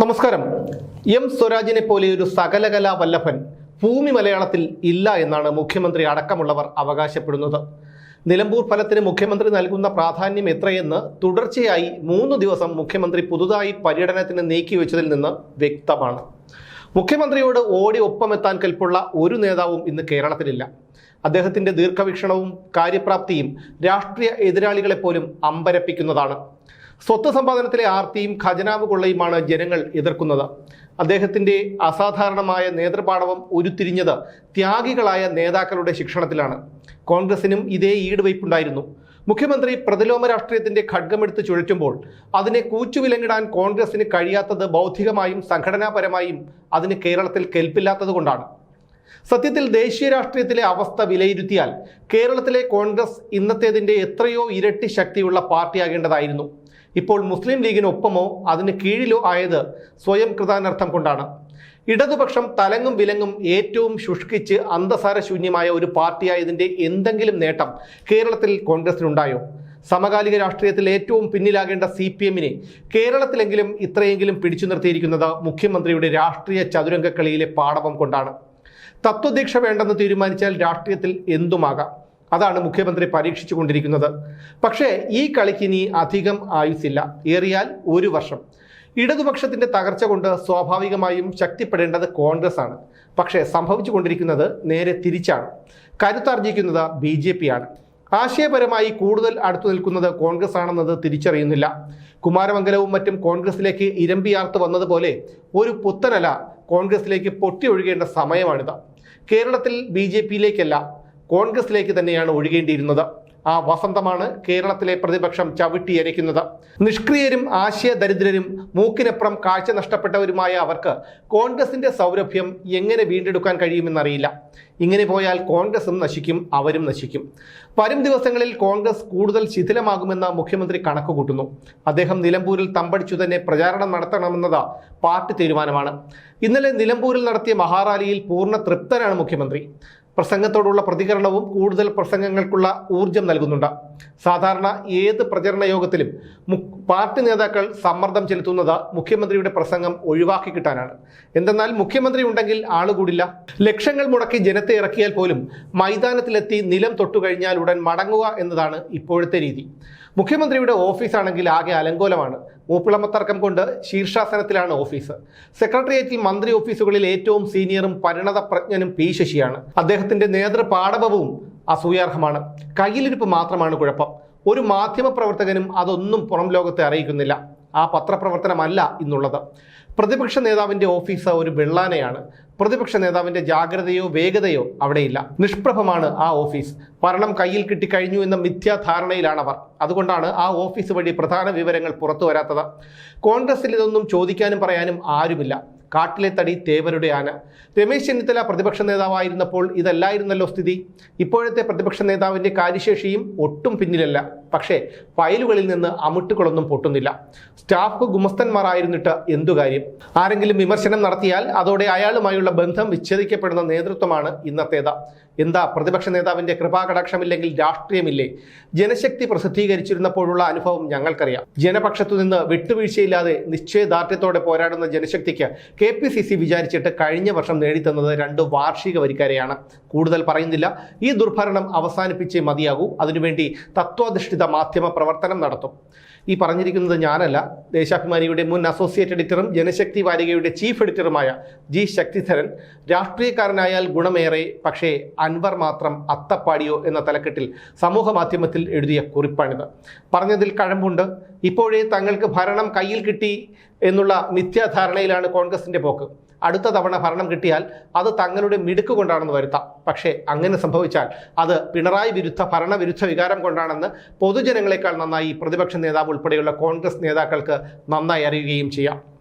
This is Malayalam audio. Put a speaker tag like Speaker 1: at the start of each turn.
Speaker 1: നമസ്കാരം. എം സ്വരാജിനെ പോലെ ഒരു സകലകലാ വല്ലഭൻ ഭൂമി മലയാളത്തിൽ ഇല്ല എന്നാണ് മുഖ്യമന്ത്രി അടക്കമുള്ളവർ അവകാശപ്പെടുന്നത്. നിലമ്പൂർ ഫലത്തിന് മുഖ്യമന്ത്രി നൽകുന്ന പ്രാധാന്യം എത്രയെന്ന് തുടർച്ചയായി മൂന്ന് ദിവസം മുഖ്യമന്ത്രി പുതുതായി പര്യടനത്തിന് നീക്കിവെച്ചതിൽ നിന്ന് വ്യക്തമാണ്. മുഖ്യമന്ത്രിയോട് ഓടി ഒപ്പമെത്താൻ കൽപ്പുള്ള ഒരു നേതാവും ഇന്ന് കേരളത്തിലില്ല. അദ്ദേഹത്തിന്റെ ദീർഘവീക്ഷണവും കാര്യപ്രാപ്തിയും രാഷ്ട്രീയ എതിരാളികളെപ്പോലും അമ്പരപ്പിക്കുന്നതാണ്. സ്വത്ത് സമ്പാദനത്തിലെ ആർത്തിയും ഖജനാവ് കൊള്ളയുമാണ് ജനങ്ങൾ എതിർക്കുന്നത്. അദ്ദേഹത്തിന്റെ അസാധാരണമായ നേതൃപാടവം ഉരുത്തിരിഞ്ഞത് ത്യാഗികളായ നേതാക്കളുടെ ശിക്ഷണത്തിലാണ്. കോൺഗ്രസിനും ഇതേ ഈടുവയ്പുണ്ടായിരുന്നു. മുഖ്യമന്ത്രി പ്രതിലോമ രാഷ്ട്രീയത്തിന്റെ ഖഡ്ഗമെടുത്ത് ചുഴറ്റുമ്പോൾ അതിനെ കൂച്ചുവിലങ്ങിടാൻ കോൺഗ്രസിന് കഴിയാത്തത് ബൗദ്ധികമായും സംഘടനാപരമായും അതിന് കേരളത്തിൽ കെൽപ്പില്ലാത്തതുകൊണ്ടാണ് സത്യത്തിൽ ദേശീയ രാഷ്ട്രീയത്തിലെ അവസ്ഥ വിലയിരുത്തിയാൽ കേരളത്തിലെ കോൺഗ്രസ് ഇന്നത്തേതിന്റെ എത്രയോ ഇരട്ടി ശക്തിയുള്ള പാർട്ടിയാകേണ്ടതായിരുന്നു. ഇപ്പോൾ മുസ്ലിം ലീഗിനൊപ്പമോ അതിന് കീഴിലോ ആയത് സ്വയം കൃതാനർത്ഥം കൊണ്ടാണ്. ഇടതുപക്ഷം തലങ്ങും വിലങ്ങും ഏറ്റവും ശുഷ്കിച്ച് അന്തസാര ശൂന്യമായ ഒരു പാർട്ടിയായതിന്റെ എന്തെങ്കിലും നേട്ടം കേരളത്തിൽ കോൺഗ്രസിനുണ്ടായോ? സമകാലിക രാഷ്ട്രീയത്തിൽ ഏറ്റവും പിന്നിലാകേണ്ട സി പി എമ്മിനെ കേരളത്തിലെങ്കിലും ഇത്രയെങ്കിലും പിടിച്ചു നിർത്തിയിരിക്കുന്നത് മുഖ്യമന്ത്രിയുടെ രാഷ്ട്രീയ ചതുരംഗക്കളിയിലെ പാടവം കൊണ്ടാണ്. തത്വദീക്ഷ വേണ്ടെന്ന് തീരുമാനിച്ചാൽ രാഷ്ട്രീയത്തിൽ എന്തുമാകാം? അതാണ് മുഖ്യമന്ത്രി പരീക്ഷിച്ചു കൊണ്ടിരിക്കുന്നത് പക്ഷേ ഈ കളിക്ക് ഇനി അധികം ആയുസില്ല ഏറിയാൽ ഒരു വർഷം. ഇടതുപക്ഷത്തിന്റെ തകർച്ച കൊണ്ട് സ്വാഭാവികമായും ശക്തിപ്പെടേണ്ടത് കോൺഗ്രസ് ആണ് പക്ഷേ സംഭവിച്ചു കൊണ്ടിരിക്കുന്നത് നേരെ തിരിച്ചാണ്. കരുത്താർജിക്കുന്നത് ബി ജെ പി ആണ് ആശയപരമായി കൂടുതൽ അടുത്തു നിൽക്കുന്നത് കോൺഗ്രസ് ആണെന്നത് തിരിച്ചറിയുന്നില്ല. കുമാരമംഗലവും മറ്റും കോൺഗ്രസിലേക്ക് ഇരമ്പിയാർത്ത് വന്നതുപോലെ ഒരു പുത്തനല കോൺഗ്രസിലേക്ക് പൊട്ടിയൊഴുകേണ്ട സമയമാണിത്. കേരളത്തിൽ ബി ജെ പിയിലേക്കല്ല കോൺഗ്രസിലേക്ക് തന്നെയാണ് ഒഴുകേണ്ടിയിരുന്നത്. ആ വസന്തമാണ് കേരളത്തിലെ പ്രതിപക്ഷം ചവിട്ടിയരയ്ക്കുന്നത്. നിഷ്ക്രിയരും ആശയ ദരിദ്രരും മൂക്കിനപ്പുറം കാഴ്ച നഷ്ടപ്പെട്ടവരുമായ അവർക്ക് കോൺഗ്രസിന്റെ സൗരഭ്യം എങ്ങനെ വീണ്ടെടുക്കാൻ കഴിയുമെന്നറിയില്ല. ഇങ്ങനെ പോയാൽ കോൺഗ്രസും നശിക്കും അവരും നശിക്കും. വരും ദിവസങ്ങളിൽ കോൺഗ്രസ് കൂടുതൽ ശിഥിലമാകുമെന്ന് മുഖ്യമന്ത്രി കണക്കുകൂട്ടുന്നു. അദ്ദേഹം നിലമ്പൂരിൽ തമ്പടിച്ചു തന്നെ പ്രചാരണം നടത്തണമെന്നത് പാർട്ടി തീരുമാനമാണ്. ഇന്നലെ നിലമ്പൂരിൽ നടത്തിയ മഹാറാലിയിൽ പൂർണ തൃപ്തനാണ് മുഖ്യമന്ത്രി. പ്രസംഗത്തോടുള്ള പ്രതികരണവും കൂടുതൽ പ്രസംഗങ്ങൾക്കുള്ള ഊർജം നൽകുന്നുണ്ട്. സാധാരണ ഏത് പ്രചരണ യോഗത്തിലും പാർട്ടി നേതാക്കൾ സമ്മർദ്ദം ചെലുത്തുന്നത് മുഖ്യമന്ത്രിയുടെ പ്രസംഗം ഒഴിവാക്കി കിട്ടാനാണ്. എന്തെന്നാൽ മുഖ്യമന്ത്രി ഉണ്ടെങ്കിൽ ആളുകൂടില്ല. ലക്ഷങ്ങൾ മുടക്കി ജനത്തെ ഇറക്കിയാൽ പോലും മൈതാനത്തിലെത്തി നിലം തൊട്ടു കഴിഞ്ഞാൽ ഉടൻ മടങ്ങുക എന്നതാണ് ഇപ്പോഴത്തെ രീതി. മുഖ്യമന്ത്രിയുടെ ഓഫീസാണെങ്കിൽ ആകെ അലങ്കോലമാണ്. മൂപ്പിളമത്തർക്കം കൊണ്ട് ശീർഷാസനത്തിലാണ് ഓഫീസ്. സെക്രട്ടേറിയറ്റിൽ മന്ത്രി ഓഫീസുകളിൽ ഏറ്റവും സീനിയറും പരിണത പ്രജ്ഞനും പി ശശിയാണ്. അദ്ദേഹത്തിന്റെ നേതൃപാടവവും അസൂയാർഹമാണ്. കയ്യിലിരിപ്പ് മാത്രമാണ് കുഴപ്പം. ഒരു മാധ്യമപ്രവർത്തകനും അതൊന്നും പുറം ലോകത്തെ അറിയിക്കുന്നില്ല. ആ പത്രപ്രവർത്തനമല്ല ഇന്നുള്ളത് പ്രതിപക്ഷ നേതാവിന്റെ ഓഫീസ് ഒരു വെള്ളാനയാണ്. പ്രതിപക്ഷ നേതാവിന്റെ ജാഗ്രതയോ വേഗതയോ അവിടെയില്ല. നിഷ്പ്രഭമാണ് ആ ഓഫീസ്. ഭരണം കയ്യിൽ കിട്ടിക്കഴിഞ്ഞു എന്ന മിഥ്യാധാരണയിലാണവർ. അതുകൊണ്ടാണ് ആ ഓഫീസ് വഴി പ്രധാന വിവരങ്ങൾ പുറത്തു വരാത്തത്. കോൺഗ്രസിൽ ഇതൊന്നും ചോദിക്കാനും പറയാനും ആരുമില്ല. കാട്ടിലെ തടി തേവരുടെ ആന. രമേശ് ചെന്നിത്തല പ്രതിപക്ഷ നേതാവായിരുന്നപ്പോൾ ഇതല്ലായിരുന്നല്ലോ സ്ഥിതി. ഇപ്പോഴത്തെ പ്രതിപക്ഷ നേതാവിന്റെ കാര്യശേഷിയും ഒട്ടും പിന്നിലല്ല. പക്ഷേ ഫയലുകളിൽ നിന്ന് അമിട്ടുകളൊന്നും പൊട്ടുന്നില്ല. സ്റ്റാഫ് ഗുമസ്തന്മാരായിരുന്നിട്ട് എന്തു കാര്യം? ആരെങ്കിലും വിമർശനം നടത്തിയാൽ അതോടെ അയാളുമായുള്ള ബന്ധം വിച്ഛേദിക്കപ്പെടുന്ന നേതൃത്വമാണ് ഇന്നത്തേത്. എന്താ പ്രതിപക്ഷ നേതാവിന്റെ കൃപാകടാക്ഷമില്ലെങ്കിൽ രാഷ്ട്രീയമില്ലേ? ജനശക്തി പ്രസിദ്ധീകരിച്ചിരുന്നപ്പോഴുള്ള അനുഭവം ഞങ്ങൾക്കറിയാം. ജനപക്ഷത്തു നിന്ന് വിട്ടുവീഴ്ചയില്ലാതെ നിശ്ചയദാർഢ്യത്തോടെ പോരാടുന്ന ജനശക്തിക്ക് കെ പി സി സി വിചാരിച്ചിട്ട് കഴിഞ്ഞ വർഷം നേടിത്തന്നത് രണ്ട് വാർഷിക വരിക്കാരെയാണ്. കൂടുതൽ പറയുന്നില്ല. ഈ ദുർഭരണം അവസാനിപ്പിച്ചേ മതിയാകൂ. അതിനുവേണ്ടി തത്വാധിഷ്ഠിത മാധ്യമ പ്രവർത്തനം നടത്തും. ഈ പറഞ്ഞിരിക്കുന്നത് ഞാനല്ല. ദേശാഭിമാനിയുടെ മുൻ അസോസിയേറ്റ് എഡിറ്ററും ജനശക്തി വാരികയുടെ ചീഫ് എഡിറ്ററുമായ ജി ശക്തിധരൻ രാഷ്ട്രീയക്കാരനായാൽ ഗുണമേറെ പക്ഷേ അൻവർ മാത്രം അത്തപ്പാടിയോ എന്ന തലക്കെട്ടിൽ സമൂഹ മാധ്യമത്തിൽ എഴുതിയ കുറിപ്പാണിത്. പറഞ്ഞതിൽ കഴമ്പുണ്ട്. ഇപ്പോഴേ തങ്ങൾക്ക് ഭരണം കയ്യിൽ കിട്ടി എന്നുള്ള മിഥ്യാധാരണയിലാണ് കോൺഗ്രസിന്റെ പോക്ക്. അടുത്ത തവണ ഭരണം കിട്ടിയാൽ അത് തങ്ങളുടെ മിടുക്ക് കൊണ്ടാണെന്ന് വരുത്താം. പക്ഷേ അങ്ങനെ സംഭവിച്ചാൽ അത് പിണറായി വിരുദ്ധ ഭരണവിരുദ്ധ വികാരം കൊണ്ടാണെന്ന് പൊതുജനങ്ങളെക്കാൾ നന്നായി പ്രതിപക്ഷ നേതാവ് ഉൾപ്പെടെയുള്ള കോൺഗ്രസ് നേതാക്കൾക്ക് നന്നായി അറിയുകയും ചെയ്യാം.